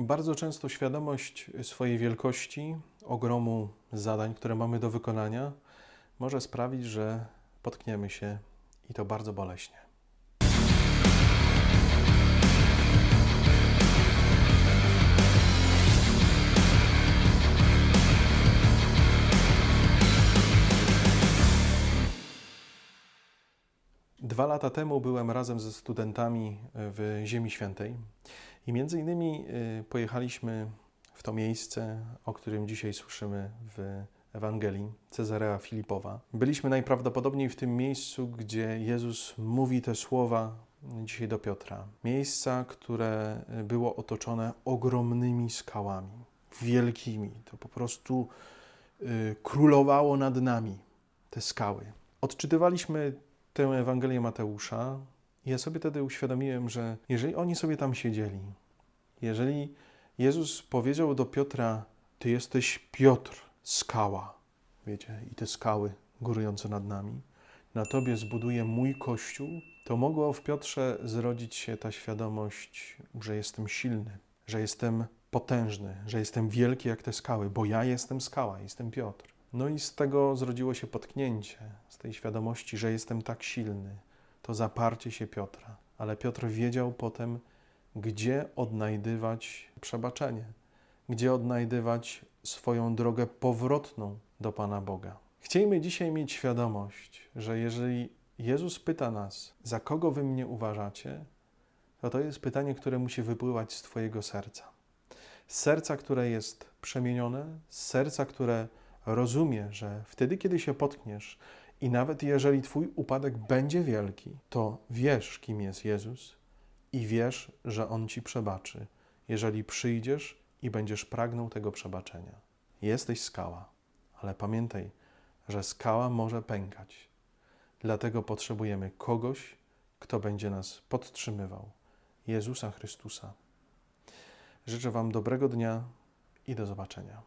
Bardzo często świadomość swojej wielkości, ogromu zadań, które mamy do wykonania, może sprawić, że potkniemy się i to bardzo boleśnie. Dwa lata temu byłem razem ze studentami w Ziemi Świętej i między innymi y, pojechaliśmy w to miejsce, o którym dzisiaj słyszymy w Ewangelii, Cezarea Filipowa. Byliśmy najprawdopodobniej w tym miejscu, gdzie Jezus mówi te słowa dzisiaj do Piotra. Miejsca, które było otoczone ogromnymi skałami, wielkimi. To po prostu y, królowało nad nami te skały. Odczytywaliśmy tę Ewangelię Mateusza i ja sobie wtedy uświadomiłem, że jeżeli oni sobie tam siedzieli, jeżeli Jezus powiedział do Piotra, Ty jesteś Piotr, skała, wiecie, i te skały górujące nad nami, na Tobie zbuduję mój Kościół, to mogło w Piotrze zrodzić się ta świadomość, że jestem silny, że jestem potężny, że jestem wielki jak te skały, bo ja jestem skała, jestem Piotr. No i z tego zrodziło się potknięcie, z tej świadomości, że jestem tak silny, to zaparcie się Piotra. Ale Piotr wiedział potem, gdzie odnajdywać przebaczenie, gdzie odnajdywać swoją drogę powrotną do Pana Boga. Chcielibyśmy dzisiaj mieć świadomość, że jeżeli Jezus pyta nas, za kogo wy mnie uważacie, to to jest pytanie, które musi wypływać z Twojego serca. Z serca, które jest przemienione, z serca, które rozumie, że wtedy, kiedy się potkniesz i nawet jeżeli Twój upadek będzie wielki, to wiesz, kim jest Jezus i wiesz, że On Ci przebaczy, jeżeli przyjdziesz i będziesz pragnął tego przebaczenia. Jesteś skała, ale pamiętaj, że skała może pękać. Dlatego potrzebujemy kogoś, kto będzie nas podtrzymywał Jezusa Chrystusa. Życzę Wam dobrego dnia i do zobaczenia.